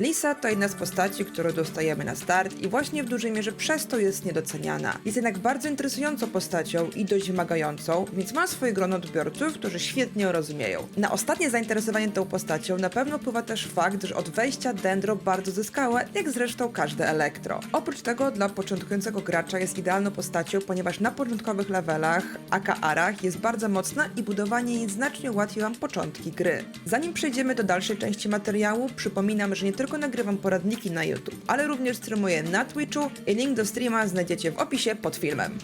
Lisa to jedna z postaci, którą dostajemy na start i właśnie w dużej mierze przez to jest niedoceniana. Jest jednak bardzo interesującą postacią i dość wymagającą, więc ma swoje grono odbiorców, którzy świetnie ją rozumieją. Na ostatnie zainteresowanie tą postacią na pewno wpływa też fakt, że od wejścia Dendro bardzo zyskała, jak zresztą każde elektro. Oprócz tego dla początkującego gracza jest idealną postacią, ponieważ na początkowych levelach, aka arach jest bardzo mocna i budowanie jej znacznie ułatwi wam początki gry. Zanim przejdziemy do dalszej części materiału, przypominam, że nie tylko nagrywam poradniki na YouTube, ale również streamuję na Twitchu i link do streama znajdziecie w opisie pod filmem.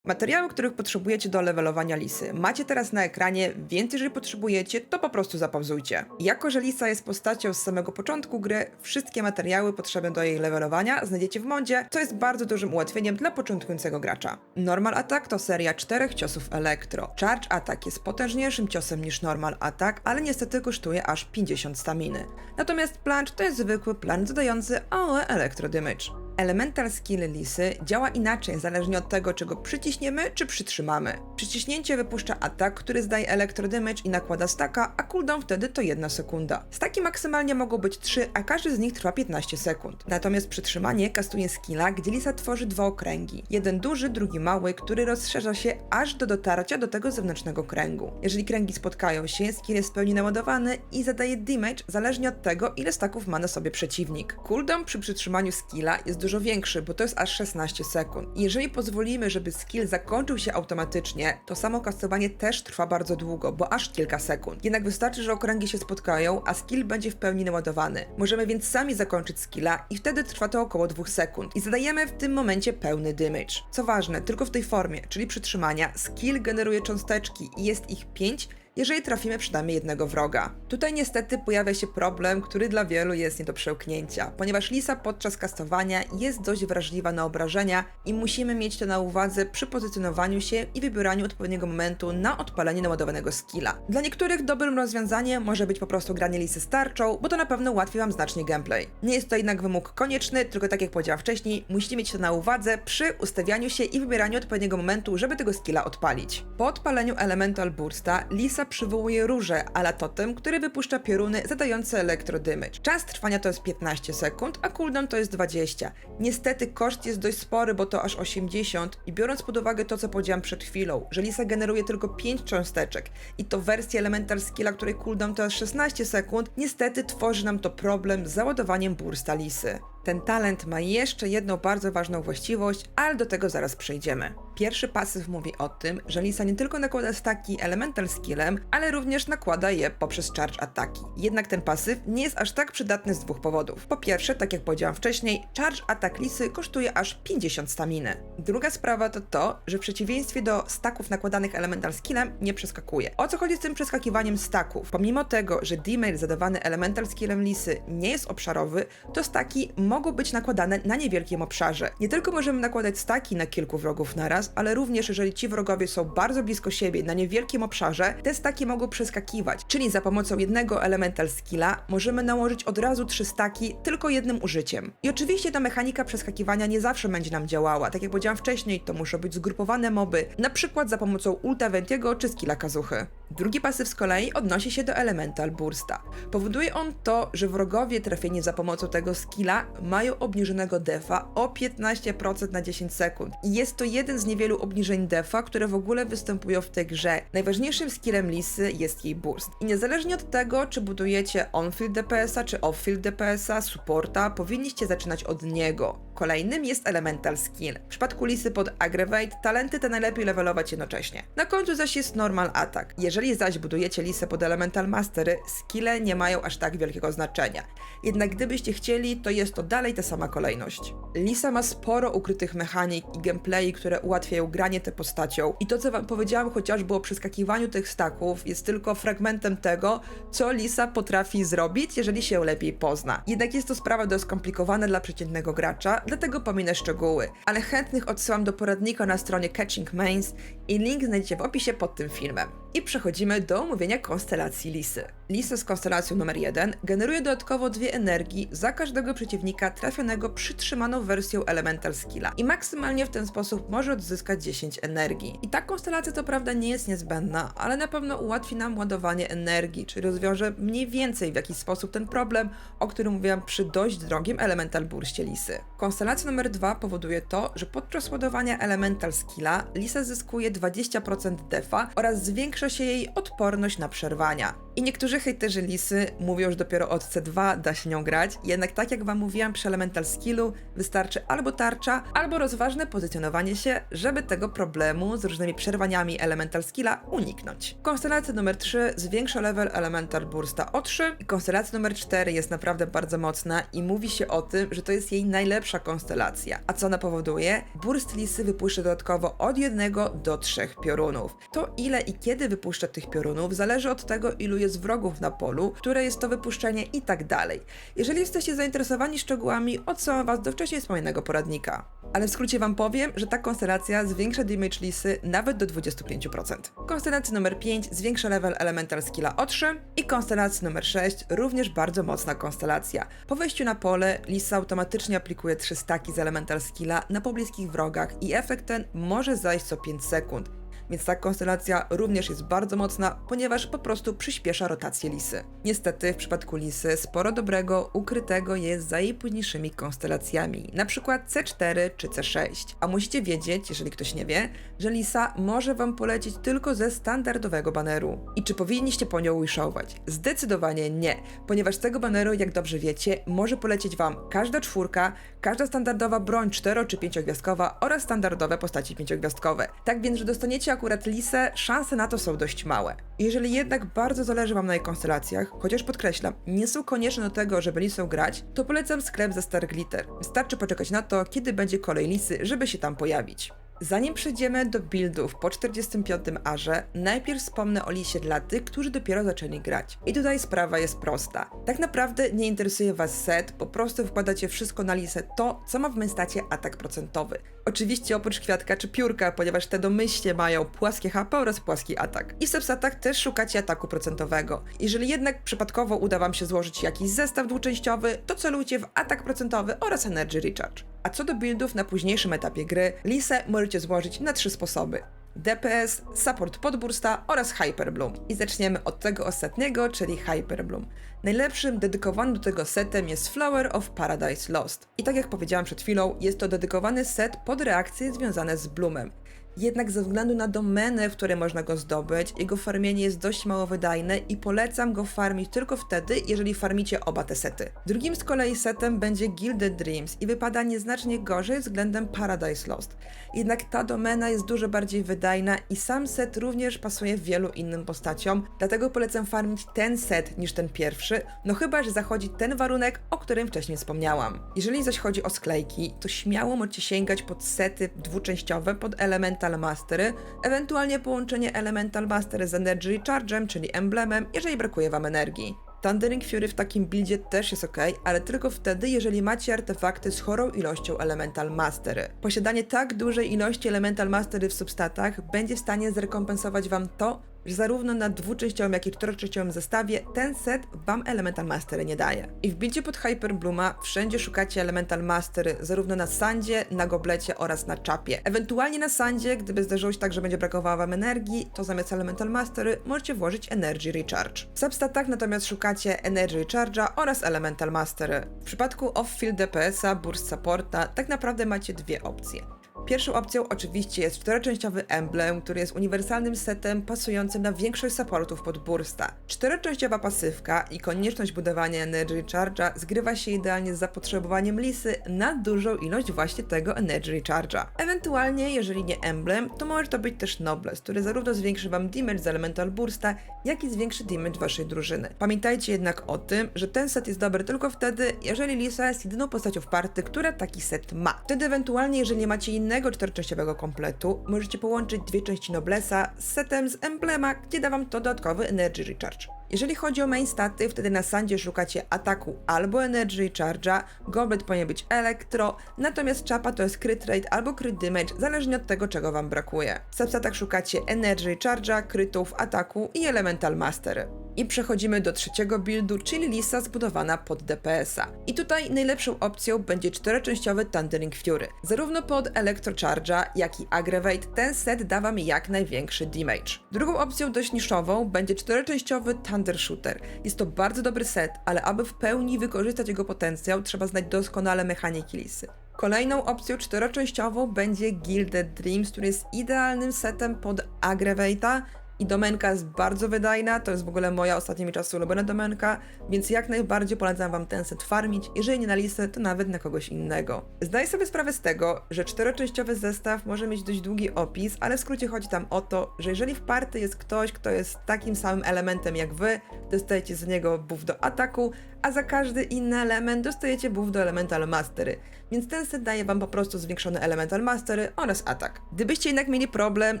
Materiały, których potrzebujecie do levelowania lisy macie teraz na ekranie, więc jeżeli potrzebujecie, to po prostu zapauzujcie. Jako, że lisa jest postacią z samego początku gry, wszystkie materiały potrzebne do jej levelowania znajdziecie w modzie, co jest bardzo dużym ułatwieniem dla początkującego gracza. Normal Attack to seria czterech ciosów elektro. Charge Attack jest potężniejszym ciosem niż Normal Attack, ale niestety kosztuje aż 50 staminy. Natomiast Plunge to jest zwykły plunge zadający AOE Electro Damage. Elemental skill Lisy działa inaczej, zależnie od tego, czy go przyciśniemy, czy przytrzymamy. Przyciśnięcie wypuszcza atak, który zdaje Electro Damage i nakłada staka, a cooldown wtedy to 1 sekunda. Staki maksymalnie mogą być 3, a każdy z nich trwa 15 sekund. Natomiast przytrzymanie kastuje skilla, gdzie Lisa tworzy dwa okręgi. Jeden duży, drugi mały, który rozszerza się aż do dotarcia do tego zewnętrznego kręgu. Jeżeli kręgi spotkają się, skill jest w pełni naładowany i zadaje damage zależnie od tego, ile staków ma na sobie przeciwnik. Cooldown przy przytrzymaniu skilla jest dużo większy, bo to jest aż 16 sekund. Jeżeli pozwolimy, żeby skill zakończył się automatycznie, to samo kastowanie też trwa bardzo długo, bo aż kilka sekund. Jednak wystarczy, że okręgi się spotkają, a skill będzie w pełni naładowany. Możemy więc sami zakończyć skilla i wtedy trwa to około 2 sekund. I zadajemy w tym momencie pełny damage. Co ważne, tylko w tej formie, czyli przytrzymania, skill generuje cząsteczki i jest ich 5, jeżeli trafimy przynajmniej jednego wroga. Tutaj niestety pojawia się problem, który dla wielu jest nie do przełknięcia, ponieważ Lisa podczas kastowania jest dość wrażliwa na obrażenia i musimy mieć to na uwadze przy pozycjonowaniu się i wybieraniu odpowiedniego momentu na odpalenie naładowanego skilla. Dla niektórych dobrym rozwiązaniem może być po prostu granie Lisy z tarczą, bo to na pewno ułatwi wam znacznie gameplay. Nie jest to jednak wymóg konieczny, tylko tak jak powiedziałam wcześniej, musicie mieć to na uwadze przy ustawianiu się i wybieraniu odpowiedniego momentu, żeby tego skilla odpalić. Po odpaleniu Elemental Bursta, Lisa przywołuje róże ala totem, który wypuszcza pioruny zadające elektro damage. Czas trwania to jest 15 sekund, a cooldown to jest 20. Niestety koszt jest dość spory, bo to aż 80 i biorąc pod uwagę to, co powiedziałam przed chwilą, że Lisa generuje tylko 5 cząsteczek i to wersja Elemental Skilla, której cooldown to jest 16 sekund, niestety tworzy nam to problem z załadowaniem bursta Lisy. Ten talent ma jeszcze jedną bardzo ważną właściwość, ale do tego zaraz przejdziemy. Pierwszy pasyw mówi o tym, że Lisa nie tylko nakłada staki elemental skillem, ale również nakłada je poprzez charge ataki. Jednak ten pasyw nie jest aż tak przydatny z dwóch powodów. Po pierwsze, tak jak powiedziałam wcześniej, charge atak Lisy kosztuje aż 50 staminy. Druga sprawa to to, że w przeciwieństwie do staków nakładanych elemental skillem nie przeskakuje. O co chodzi z tym przeskakiwaniem staków? Pomimo tego, że damage zadawany elemental skillem Lisy nie jest obszarowy, to staki mogą być nakładane na niewielkim obszarze. Nie tylko możemy nakładać staki na kilku wrogów naraz, ale również jeżeli ci wrogowie są bardzo blisko siebie na niewielkim obszarze, te staki mogą przeskakiwać. Czyli za pomocą jednego elemental skilla możemy nałożyć od razu trzy staki tylko jednym użyciem. I oczywiście ta mechanika przeskakiwania nie zawsze będzie nam działała. Tak jak powiedziałam wcześniej, to muszą być zgrupowane moby, na przykład za pomocą ulta Ventiego czy skilla Kazuchy. Drugi pasyw z kolei odnosi się do Elemental Bursta. Powoduje on to, że wrogowie trafieni za pomocą tego skilla mają obniżonego defa o 15% na 10 sekund. I jest to jeden z niewielu obniżeń defa, które w ogóle występują w tej grze. Najważniejszym skillem Lisy jest jej burst. I niezależnie od tego, czy budujecie on-field DPS-a, czy off-field DPS-a, supporta, powinniście zaczynać od niego. Kolejnym jest Elemental Skill. W przypadku Lisy pod Aggravate, talenty te najlepiej levelować jednocześnie. Na końcu zaś jest Normal Attack. Jeżeli zaś budujecie Lisę pod Elemental Mastery, skille nie mają aż tak wielkiego znaczenia. Jednak gdybyście chcieli, to jest to dalej ta sama kolejność. Lisa ma sporo ukrytych mechanik i gameplayi, które ułatwiają granie tę postacią. I to, co wam powiedziałam chociażby o przeskakiwaniu tych staków, jest tylko fragmentem tego, co Lisa potrafi zrobić, jeżeli się lepiej pozna. Jednak jest to sprawa dość skomplikowana dla przeciętnego gracza, dlatego pominę szczegóły. Ale chętnych odsyłam do poradnika na stronie Catching Mains i link znajdziecie w opisie pod tym filmem. I przechodzimy do omówienia konstelacji Lisy. Lisa z konstelacją numer 1 generuje dodatkowo dwie energii za każdego przeciwnika trafionego przytrzymaną wersją Elemental Skilla i maksymalnie w ten sposób może odzyskać 10 energii. I ta konstelacja to prawda nie jest niezbędna, ale na pewno ułatwi nam ładowanie energii, czyli rozwiąże mniej więcej w jakiś sposób ten problem, o którym mówiłam przy dość drogim Elemental Burstie Lisy. Konstelacja numer 2 powoduje to, że podczas ładowania Elemental Skilla Lisa zyskuje 20% defa oraz zwiększa się jej odporność na przerwania. I niektórzy hejterzy Lisy mówią, że dopiero od C2 da się nią grać, jednak tak jak wam mówiłam przy Elemental Skillu, wystarczy albo tarcza, albo rozważne pozycjonowanie się, żeby tego problemu z różnymi przerwaniami Elemental Skilla uniknąć. Konstelacja numer 3 zwiększa level Elemental Bursta o 3 i konstelacja numer 4 jest naprawdę bardzo mocna i mówi się o tym, że to jest jej najlepsza konstelacja. A co ona powoduje? Burst Lisy wypuszcza dodatkowo od 1 do 3 piorunów. To ile i kiedy wypuszcza tych piorunów zależy od tego, ilu jest wrogów na polu, które jest to wypuszczenie i tak dalej. Jeżeli jesteście zainteresowani szczegółami, odsyłam was do wcześniej wspomnianego poradnika. Ale w skrócie wam powiem, że ta konstelacja zwiększa damage Lisy nawet do 25%. Konstelacja numer 5 zwiększa level Elemental Skilla o 3 i konstelacja numer 6 również bardzo mocna konstelacja. Po wejściu na pole Lisa automatycznie aplikuje 3 staki z Elemental Skilla na pobliskich wrogach i efekt ten może zajść co 5 sekund więc ta konstelacja również jest bardzo mocna, ponieważ po prostu przyspiesza rotację Lisy. Niestety w przypadku Lisy sporo dobrego ukrytego jest za jej późniejszymi konstelacjami, na przykład C4 czy C6. A musicie wiedzieć, jeżeli ktoś nie wie, że Lisa może wam polecieć tylko ze standardowego baneru. I czy powinniście po nią wishować? Zdecydowanie nie, ponieważ z tego baneru, jak dobrze wiecie, może polecieć wam każda czwórka, każda standardowa broń 4 czy 5 gwiazdkowa oraz standardowe postaci 5 gwiazdkowe. Tak więc, że dostaniecie akurat Lisę, szanse na to są dość małe. Jeżeli jednak bardzo zależy Wam na jej konstelacjach, chociaż podkreślam, nie są konieczne do tego, żeby Lisą grać, to polecam sklep ze Star Glitter. Wystarczy poczekać na to, kiedy będzie kolej Lisy, żeby się tam pojawić. Zanim przejdziemy do buildów po 45 arze, najpierw wspomnę o lisie dla tych, którzy dopiero zaczęli grać. I tutaj sprawa jest prosta. Tak naprawdę nie interesuje Was set, po prostu wkładacie wszystko na lisę to, co ma w mestacie atak procentowy. Oczywiście oprócz kwiatka czy piórka, ponieważ te domyślnie mają płaskie HP oraz płaski atak. I w substatach też szukacie ataku procentowego. Jeżeli jednak przypadkowo uda Wam się złożyć jakiś zestaw dwuczęściowy, to celujcie w atak procentowy oraz Energy Recharge. A co do buildów na późniejszym etapie gry, Lisę możecie złożyć na trzy sposoby. DPS, support podbursta oraz Hyperbloom. I zaczniemy od tego ostatniego, czyli Hyperbloom. Najlepszym dedykowanym do tego setem jest Flower of Paradise Lost. I tak jak powiedziałam przed chwilą, jest to dedykowany set pod reakcje związane z Bloomem. Jednak ze względu na domenę, w której można go zdobyć, jego farmienie jest dość mało wydajne i polecam go farmić tylko wtedy, jeżeli farmicie oba te sety. Drugim z kolei setem będzie Gilded Dreams i wypada nieznacznie gorzej względem Paradise Lost. Jednak ta domena jest dużo bardziej wydajna i sam set również pasuje wielu innym postaciom, dlatego polecam farmić ten set niż ten pierwszy, no chyba, że zachodzi ten warunek, o którym wcześniej wspomniałam. Jeżeli zaś chodzi o sklejki, to śmiało możecie sięgać pod sety dwuczęściowe pod Elemental Mastery, ewentualnie połączenie Elemental Mastery z Energy Recharge'em, czyli emblemem, jeżeli brakuje Wam energii. Thundering Fury w takim buildzie też jest ok, ale tylko wtedy, jeżeli macie artefakty z chorą ilością Elemental Mastery. Posiadanie tak dużej ilości Elemental Mastery w substatach będzie w stanie zrekompensować Wam to, zarówno na dwuczęściowym, jak i czteroczęściowym zestawie ten set Wam Elemental Mastery nie daje. I w buildzie pod Hyperblooma wszędzie szukacie Elemental Mastery, zarówno na sandzie, na goblecie oraz na czapie. Ewentualnie na sandzie, gdyby zdarzyło się tak, że będzie brakowało Wam energii, to zamiast Elemental Mastery możecie włożyć Energy Recharge. W substatach natomiast szukacie Energy Recharge'a oraz Elemental Mastery. W przypadku off-field DPS-a, Burst Supporta, tak naprawdę macie dwie opcje. Pierwszą opcją oczywiście jest czteroczęściowy emblem, który jest uniwersalnym setem pasującym na większość supportów pod bursta. Czteroczęściowa pasywka i konieczność budowania Energy Recharge'a zgrywa się idealnie z zapotrzebowaniem Lisy na dużą ilość właśnie tego Energy Recharge'a. Ewentualnie, jeżeli nie emblem, to może to być też Nobles, który zarówno zwiększy wam damage z Elemental Bursta, jak i zwiększy damage waszej drużyny. Pamiętajcie jednak o tym, że ten set jest dobry tylko wtedy, jeżeli Lisa jest jedyną postacią w party, która taki set ma. Wtedy ewentualnie, jeżeli nie macie innego jednego czteroczęściowego kompletu możecie połączyć dwie części Noblesa z setem z emblema, gdzie da wam to dodatkowy Energy Recharge. Jeżeli chodzi o main staty, wtedy na sandzie szukacie ataku albo Energy Recharge'a, Goblet powinien być Elektro, natomiast czapa to jest Crit Rate albo Crit Damage, zależnie od tego czego wam brakuje. W substatach szukacie Energy Recharge'a, krytów, ataku i Elemental Mastery. I przechodzimy do trzeciego buildu, czyli Lisa zbudowana pod DPS-a. I tutaj najlepszą opcją będzie czteroczęściowy Thundering Fury. Zarówno pod Electro Charge'a, jak i Aggravate ten set da wam jak największy damage. Drugą opcją dość niszową będzie czteroczęściowy Thunder Shooter. Jest to bardzo dobry set, ale aby w pełni wykorzystać jego potencjał, trzeba znać doskonale mechaniki Lisy. Kolejną opcją czteroczęściową będzie Gilded Dreams, który jest idealnym setem pod Aggravate'a i domenka jest bardzo wydajna, to jest w ogóle moja ostatnimi czasy ulubiona domenka, więc jak najbardziej polecam wam ten set farmić, jeżeli nie na listę, to nawet na kogoś innego. Zdaję sobie sprawę z tego, że czteroczęściowy zestaw może mieć dość długi opis, ale w skrócie chodzi tam o to, że jeżeli w party jest ktoś, kto jest takim samym elementem jak wy, dostajecie z niego buff do ataku, a za każdy inny element dostajecie buff do Elemental Mastery, więc ten set daje wam po prostu zwiększony Elemental Mastery oraz atak. Gdybyście jednak mieli problem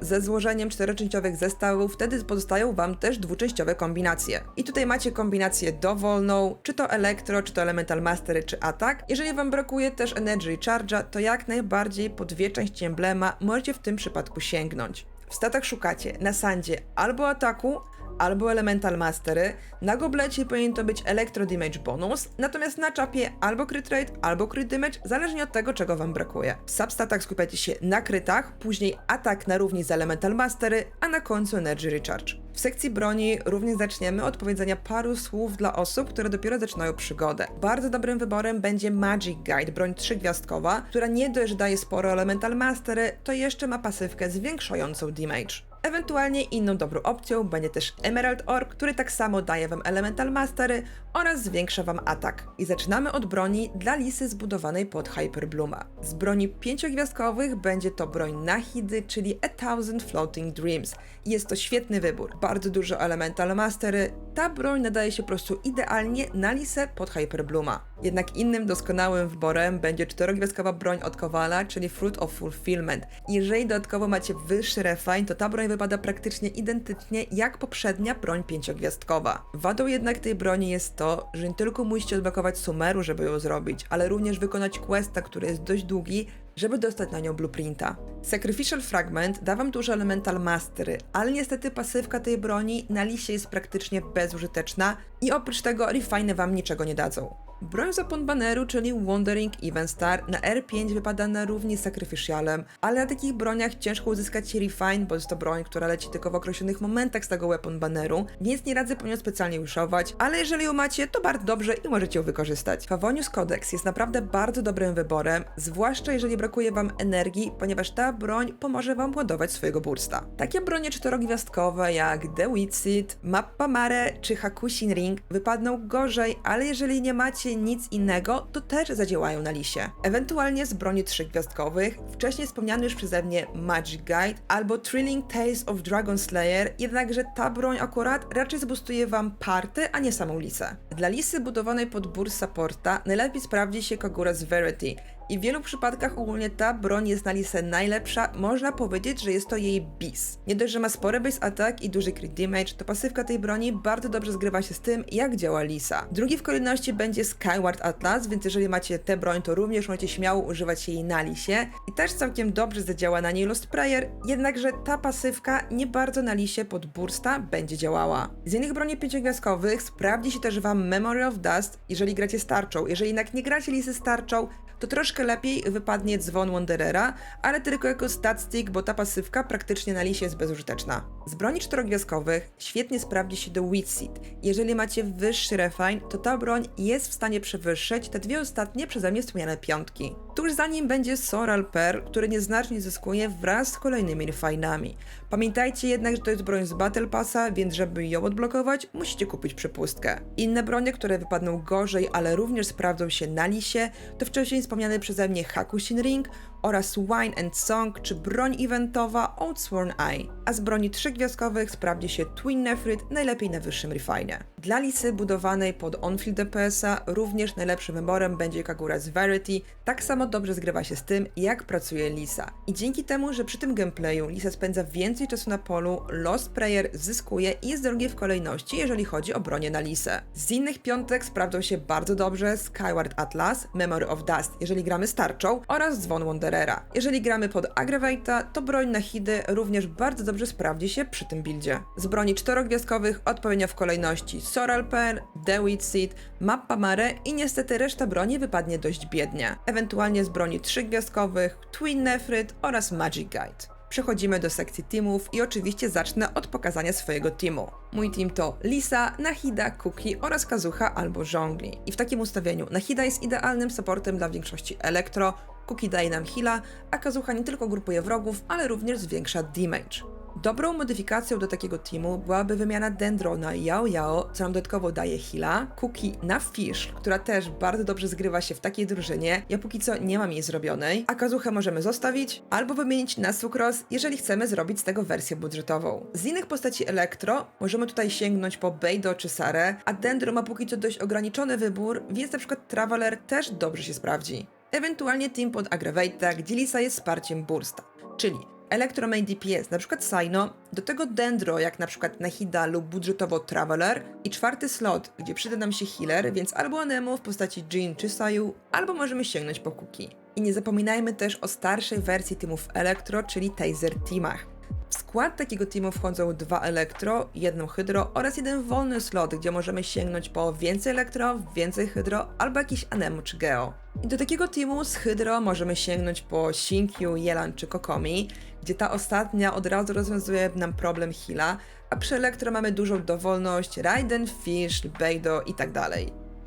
ze złożeniem czteroczęściowych zestawów, wtedy pozostają wam też dwuczęściowe kombinacje. I tutaj macie kombinację dowolną, czy to Elektro, czy to Elemental Mastery, czy atak. Jeżeli wam brakuje też Energy Charge'a, to jak najbardziej po dwie części emblema możecie w tym przypadku sięgnąć. W statach szukacie na sandzie albo ataku, albo Elemental Mastery. Na goblecie powinien to być Electro Damage bonus, natomiast na czapie albo Crit Rate, albo Crit Damage, zależnie od tego, czego wam brakuje. W substatach skupiacie się na krytach, później atak na równi z Elemental Mastery, a na końcu Energy Recharge. W sekcji broni również zaczniemy od powiedzenia paru słów dla osób, które dopiero zaczynają przygodę. Bardzo dobrym wyborem będzie Magic Guide, broń trzygwiazdkowa, która nie dość daje sporo Elemental Mastery, to jeszcze ma pasywkę zwiększającą damage. Ewentualnie inną dobrą opcją będzie też Emerald Orb, który tak samo daje wam Elemental Mastery oraz zwiększa wam atak. I zaczynamy od broni dla lisy zbudowanej pod Hyperblooma. Z broni pięciogwiazdkowych będzie to broń Nahidy, czyli A Thousand Floating Dreams. Jest to świetny wybór. Bardzo dużo Elemental Mastery. Ta broń nadaje się po prostu idealnie na lisę pod Hyperblooma. Jednak innym doskonałym wyborem będzie czterogwiazdkowa broń od Kowala, czyli Fruit of Fulfillment. Jeżeli dodatkowo macie wyższy refine, to ta broń wypada praktycznie identycznie jak poprzednia broń pięciogwiazdkowa. Wadą jednak tej broni jest to, że nie tylko musicie odblokować sumeru, żeby ją zrobić, ale również wykonać questa, który jest dość długi, żeby dostać na nią blueprinta. Sacrificial Fragment da wam dużo elemental mastery, ale niestety pasywka tej broni na liście jest praktycznie bezużyteczna i oprócz tego refine wam niczego nie dadzą. Broń zapon baneru, czyli Wandering Event Star na R5 wypada na równi z Sacrificialem, ale na takich broniach ciężko uzyskać refine, bo jest to broń, która leci tylko w określonych momentach z tego weapon baneru, więc nie radzę po nią specjalnie wishować, ale jeżeli ją macie, to bardzo dobrze i możecie ją wykorzystać. Favonius Codex jest naprawdę bardzo dobrym wyborem, zwłaszcza jeżeli brakuje wam energii, ponieważ ta broń pomoże wam ładować swojego bursta. Takie bronie czterogwiazdkowe jak The Witsit, Mappa Mare czy Hakushin Ring wypadną gorzej, ale jeżeli nie macie nic innego, to też zadziałają na lisie. Ewentualnie z broni trzygwiazdkowych, wcześniej wspomniany już przeze mnie Magic Guide albo Thrilling Tales of Dragon Slayer, jednakże ta broń akurat raczej zbustuje wam party, a nie samą lisę. Dla lisy budowanej pod burs supporta najlepiej sprawdzi się Kagura's Verity, i w wielu przypadkach ogólnie ta broń jest na lisę najlepsza, można powiedzieć, że jest to jej bis. Nie dość, że ma spory base attack i duży crit damage, to pasywka tej broni bardzo dobrze zgrywa się z tym, jak działa lisa. Drugi w kolejności będzie Skyward Atlas, więc jeżeli macie tę broń, to również możecie śmiało używać jej na lisie i też całkiem dobrze zadziała na niej Lost Prayer, jednakże ta pasywka nie bardzo na lisie pod bursta będzie działała. Z innych broni pięciogwiazdkowych sprawdzi się też wam Memory of Dust, jeżeli gracie starczą. Jeżeli jednak nie gracie lisy starczą, to troszkę lepiej wypadnie dzwon Wanderera, ale tylko jako statstick, bo ta pasywka praktycznie na lisie jest bezużyteczna. Z broni czterogwiazdkowych świetnie sprawdzi się do Seed. Jeżeli macie wyższy refine, to ta broń jest w stanie przewyższyć te dwie ostatnie przeze mnie wspomniane piątki. Tuż za nim będzie Soral Pearl, który nieznacznie zyskuje wraz z kolejnymi refinami. Pamiętajcie jednak, że to jest broń z Battle Passa, więc żeby ją odblokować, musicie kupić przepustkę. Inne bronie, które wypadną gorzej, ale również sprawdzą się na lisie, to wcześniej wspomniany przeze mnie Hakushin Ring oraz Wine and Song czy broń eventowa Outsworn Eye. A z broni trzygwiazdkowych sprawdzi się Twin Nefrit najlepiej na wyższym refine. Dla Lisy budowanej pod onfield DPS-a również najlepszym wyborem będzie Kagura z Verity, tak samo dobrze zgrywa się z tym, jak pracuje Lisa. I dzięki temu, że przy tym gameplayu Lisa spędza więcej czasu na polu, Lost Prayer zyskuje i jest drugi w kolejności, jeżeli chodzi o bronię na Lisę. Z innych piątek sprawdzą się bardzo dobrze Skyward Atlas, Memory of Dust, jeżeli gramy z tarczą, oraz Dzwon Wanderera. Jeżeli gramy pod Aggravate'a, to broń na Hidy również bardzo dobrze sprawdzi się przy tym buildzie. Z broni czterogwiazdkowych odpowiednio w kolejności Soral Pearl, Dewitt Seed, Mappa Mare i niestety reszta broni wypadnie dość biednie. Ewentualnie z broni trzygwiazdkowych, Twin Nefrit oraz Magic Guide. Przechodzimy do sekcji teamów i oczywiście zacznę od pokazania swojego teamu. Mój team to Lisa, Nahida, Kuki oraz Kazuha albo Żongli. I w takim ustawieniu Nahida jest idealnym supportem dla większości elektro, Kuki daje nam heala, a Kazuha nie tylko grupuje wrogów, ale również zwiększa damage. Dobrą modyfikacją do takiego teamu byłaby wymiana Dendro na Yao Yao, co nam dodatkowo daje heala, Kuki na Fish, która też bardzo dobrze zgrywa się w takiej drużynie, ja póki co nie mam jej zrobionej, a Kazuchę możemy zostawić, albo wymienić na Sucrose, jeżeli chcemy zrobić z tego wersję budżetową. Z innych postaci Elektro możemy tutaj sięgnąć po Beido czy Sarę, a Dendro ma póki co dość ograniczony wybór, więc na przykład Traveler też dobrze się sprawdzi. Ewentualnie team pod Aggravate'a, gdzie Lisa jest wsparciem Bursta, czyli Electromain DPS, przykład Sino, do tego Dendro, jak przykład Nahida lub budżetowo Traveler i czwarty slot, gdzie przyda nam się healer, więc albo Anemo w postaci Jin czy Sayu, albo możemy sięgnąć po Kuki. I nie zapominajmy też o starszej wersji teamów Electro, czyli Taser Teamach. W skład takiego teamu wchodzą dwa elektro, jedno hydro oraz jeden wolny slot, gdzie możemy sięgnąć po więcej elektro, więcej hydro albo jakiś anemo czy geo. I do takiego teamu z hydro możemy sięgnąć po Shinkyu, Yelan czy Kokomi, gdzie ta ostatnia od razu rozwiązuje nam problem heala, a przy elektro mamy dużą dowolność Raiden, Fish, Beido i tak.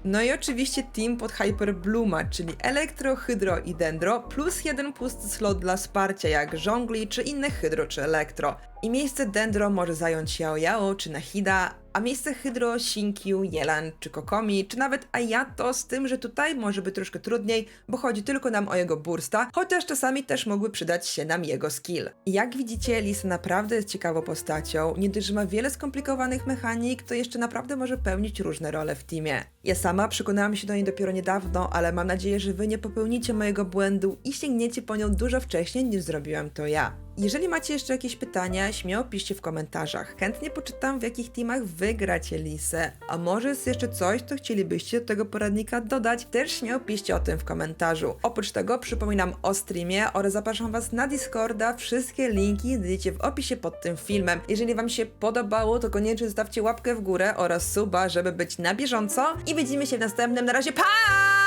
No i oczywiście team pod Hyper Bluma, czyli Elektro, Hydro i Dendro, plus jeden pusty slot dla wsparcia jak Żongli czy inne Hydro czy Elektro. I miejsce Dendro może zająć Yao Yao czy Nahida, a miejsce Hydro, Shinkyu, Yelan czy Kokomi, czy nawet Ayato, z tym, że tutaj może być troszkę trudniej, bo chodzi tylko nam o jego bursta, chociaż czasami też mogły przydać się nam jego skill. Jak widzicie, Lisa naprawdę jest ciekawą postacią, nie dość, że ma wiele skomplikowanych mechanik, to jeszcze naprawdę może pełnić różne role w teamie. Ja sama przekonałam się do niej dopiero niedawno, ale mam nadzieję, że wy nie popełnicie mojego błędu i sięgniecie po nią dużo wcześniej niż zrobiłam to ja. Jeżeli macie jeszcze jakieś pytania, śmiało piszcie w komentarzach. Chętnie poczytam, w jakich teamach wy gracie Lisę, a może jest jeszcze coś, co chcielibyście do tego poradnika dodać, też śmiało piszcie o tym w komentarzu. Oprócz tego przypominam o streamie oraz zapraszam was na Discorda, wszystkie linki znajdziecie w opisie pod tym filmem. Jeżeli wam się podobało, to koniecznie zostawcie łapkę w górę oraz suba, żeby być na bieżąco i widzimy się w następnym. Na razie, pa!